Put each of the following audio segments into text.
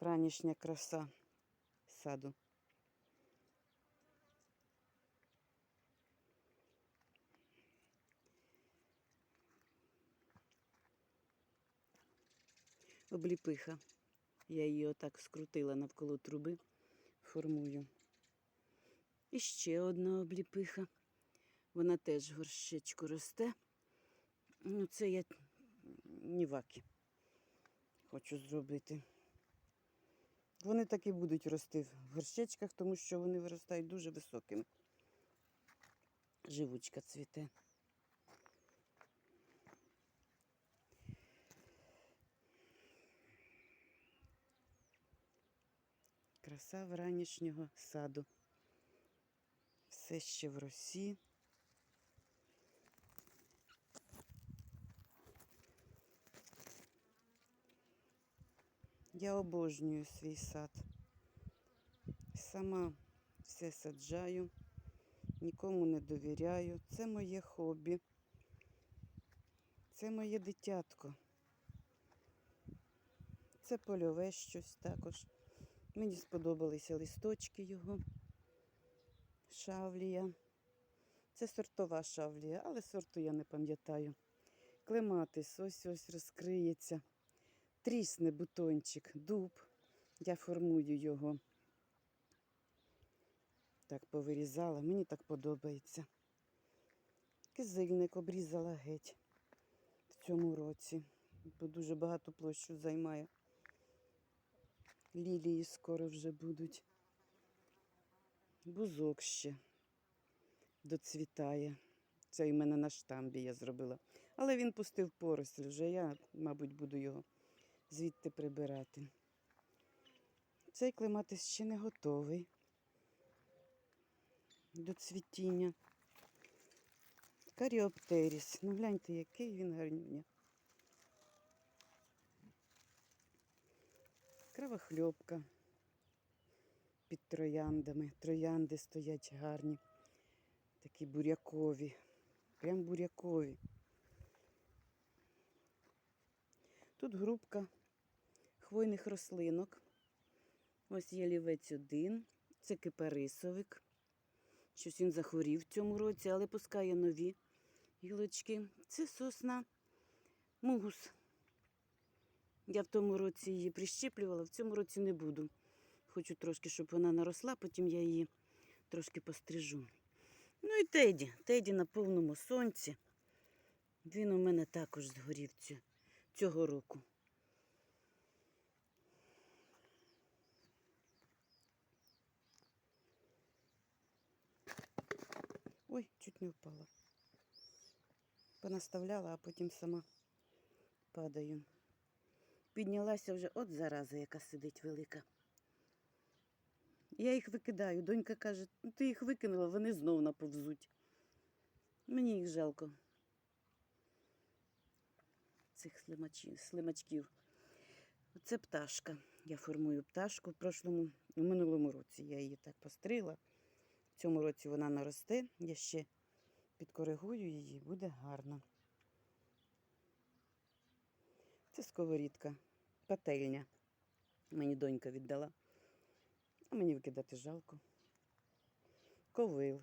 Вранішня краса саду. Обліпиха. Я її отак скрутила навколо труби, формую. І ще одна обліпиха. Вона теж горщичку росте. Ну, це я ніваки хочу зробити. Вони так і будуть рости в горщичках, тому що вони виростають дуже високими. Живучка цвіте. Краса вранішнього саду. Все ще в росі. Я обожнюю свій сад. Сама все саджаю, нікому не довіряю. Це моє хобі. Це моє дитятко. Це польове щось також. Мені сподобалися листочки його. Шавлія. Це сортова шавлія, але сорту я не пам'ятаю. Клематис ось ось розкриється. Трісне бутончик, дуб. Я формую його. Так повирізала, мені так подобається. Кизильник обрізала геть в цьому році, бо дуже багато площу займає. Лілії скоро вже будуть. Бузок ще доцвітає. Це і мене на штамбі я зробила. Але він пустив поросль вже. Я, мабуть, буду його звідти прибирати. Цей клематис ще не готовий до цвітіння. Каріоптеріс. Ну гляньте, який він гарнюня. Кривохльопка під трояндами. Троянди стоять гарні, такі бурякові, прям бурякові. Тут грубка хвойних рослинок. Ось є лівець один, це кипарисовик. Щось він захворів в цьому році, але пускає нові гілочки. Це сосна мугус. Я в тому році її прищеплювала, в цьому році не буду. Хочу трошки, щоб вона наросла, потім я її трошки пострижу. Ну і Теді. Теді на повному сонці. Він у мене також згорів цього року. Ой, чуть не впала. Понаставляла, а потім сама падаю. Піднялася вже от зараза, яка сидить велика. Я їх викидаю. Донька каже, ну ти їх викинула, вони знов наповзуть. Мені їх жалко. Цих слимачків. Оце пташка. Я формую пташку в прошлому, у минулому році я її так пострила. Цьому році вона наросте. Я ще підкоригую її, буде гарно. Це сковорідка, пательня. Мені донька віддала. А мені викидати жалко. Ковил.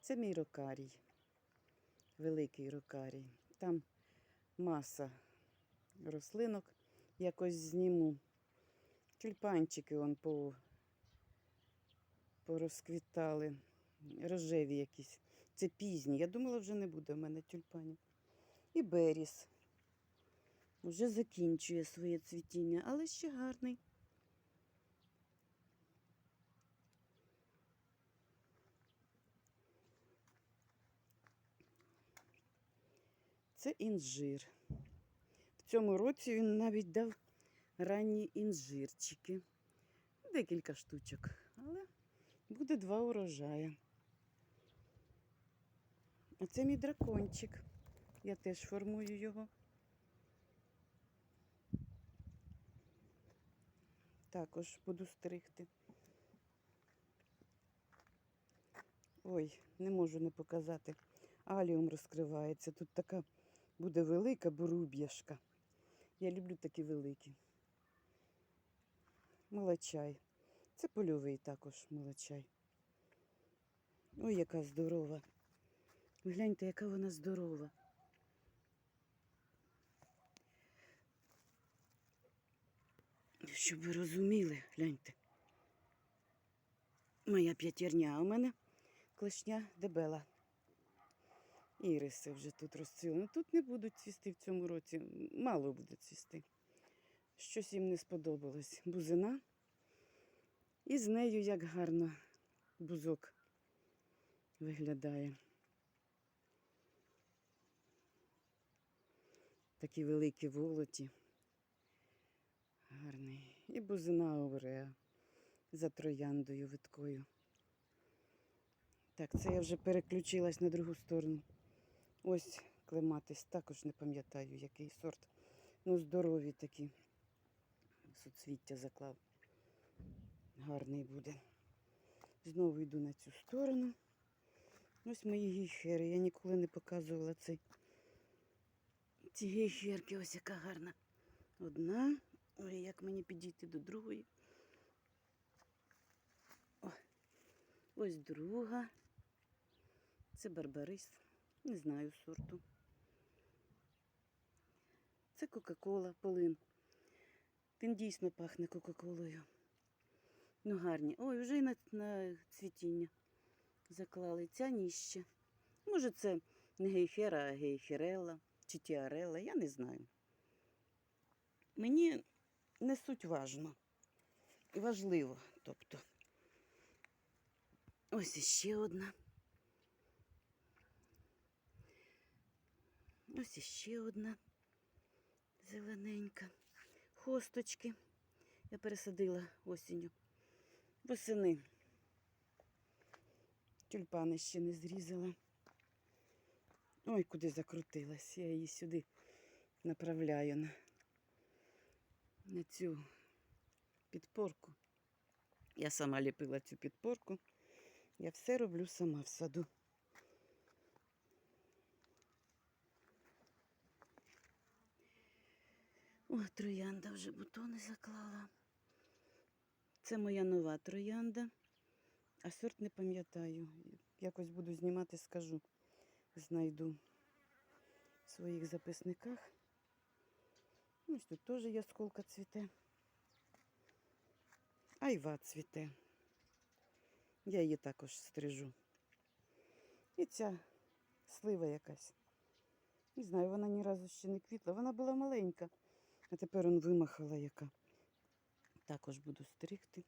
Це мій рокарій. Великий рокарій. Там маса рослинок. Якось зніму. Тюльпанчики он по, порозквітали. Рожеві якісь. Це пізні. Я думала, вже не буде в мене тюльпанів. І беріс. Вже закінчує своє цвітіння, але ще гарний. Це інжир. В цьому році він навіть дав ранні інжирчики. Декілька штучок, буде два урожая. А це мій дракончик. Я теж формую його. Також буду стригти. Ой, не можу не показати. Аліум розкривається. Тут така буде велика боруб'яшка. Я люблю такі великі. молочай. Це польовий також молочай. Ой, яка здорова. Гляньте, яка вона здорова. Щоб ви розуміли, гляньте. Моя п'ятірня, у мене клешня дебела. Іриси вже тут розцвіли. Ну, Тут не будуть цвісти в цьому році. Мало буде цвісти. Щось їм не сподобалось. Бузина. І з нею як гарно бузок виглядає. Такі великі волоті. Гарний. І бузина овреа за трояндою виткою. Так, це я вже переключилась на другу сторону. Ось клематис, також не пам'ятаю, який сорт. Ну, здорові такі. Суцвіття заклав. Гарний буде. Знову йду на цю сторону. Ось мої гейхери. Я ніколи не показувала цей. Ці гейхерки, ось яка гарна. Одна. Ой, як мені підійти до другої. О, ось друга. Це барбарис. Не знаю сорту. Це Кока-Кола, полин. Він дійсно пахне Кока-Колою. Ну, гарні. Ой, вже й на, на цвітіння заклали. Ця ніще. Може, це не гейхера, а гейхерела чи тіарела, я не знаю. Мені не суть важно. І важливо, тобто. Ось іще одна. Ось іще одна зелененька. Хосточки. Я пересадила осінню. Восени. Тюльпани ще не зрізала. Ой, куди закрутилась. Я її сюди направляю на, на цю підпорку. Я сама ліпила цю підпорку. Я все роблю сама в саду. О, троянда вже бутони заклала. Це моя нова троянда, а сорт не пам'ятаю. Якось буду знімати, скажу. Знайду в своїх записниках. Ось тут теж ясколка цвіте. Айва цвіте. Я її також стрижу. І ця слива якась. Не знаю, вона ні разу ще не квітла. Вона була маленька, а тепер он вимахала яка. Також буду стригти.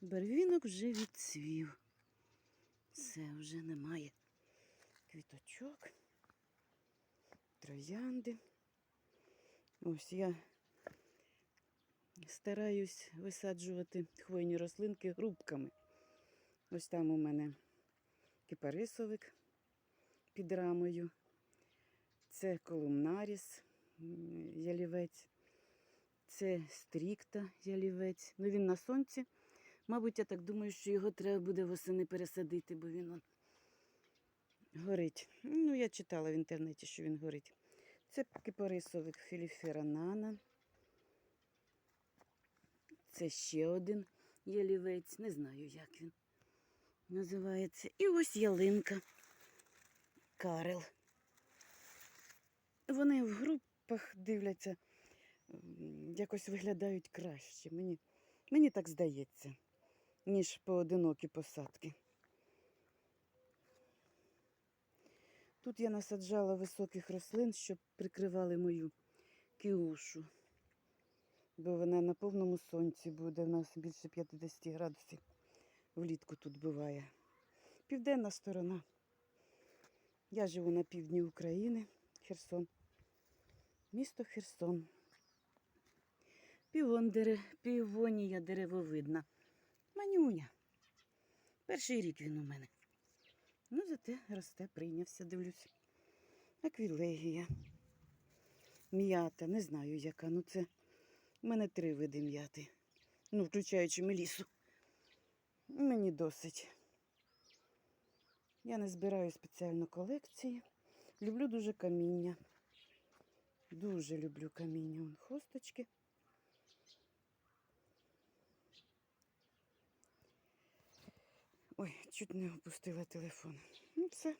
Барвінок вже відцвів. Все, вже немає квіточок, троянди. Ось я стараюсь висаджувати хвойні рослинки грубками. Ось там у мене кипарисовик під рамою. Це колумнаріс, ялівець. Це стрікта ялівець. Ну він на сонці. Мабуть, я так думаю, що його треба буде восени пересадити, бо він он горить. Ну, я читала в інтернеті, що він горить. Це кипарисовик філіфера нана. Це ще один ялівець. Не знаю, як він називається. І ось ялинка Карел. Вони в групах дивляться, якось виглядають краще. Мені, мені так здається, ніж поодинокі посадки. Тут я насаджала високих рослин, щоб прикривали мою кіушу. Бо вона на повному сонці буде. У нас більше 50 градусів влітку тут буває. Південна сторона. Я живу на півдні України, Херсон. Місто Херсон. Півон півонія деревовидна. Манюня. Перший рік він у мене. Ну, зате росте, прийнявся, дивлюсь. Аквілегія. М'ята, не знаю яка. Ну це у мене три види м'яти. Ну, включаючи мелісу. Мені досить. Я не збираю спеціально колекції. Люблю дуже каміння. Дуже люблю каміння. Хосточки. Ой, чуть не опустила телефон. Ну, все.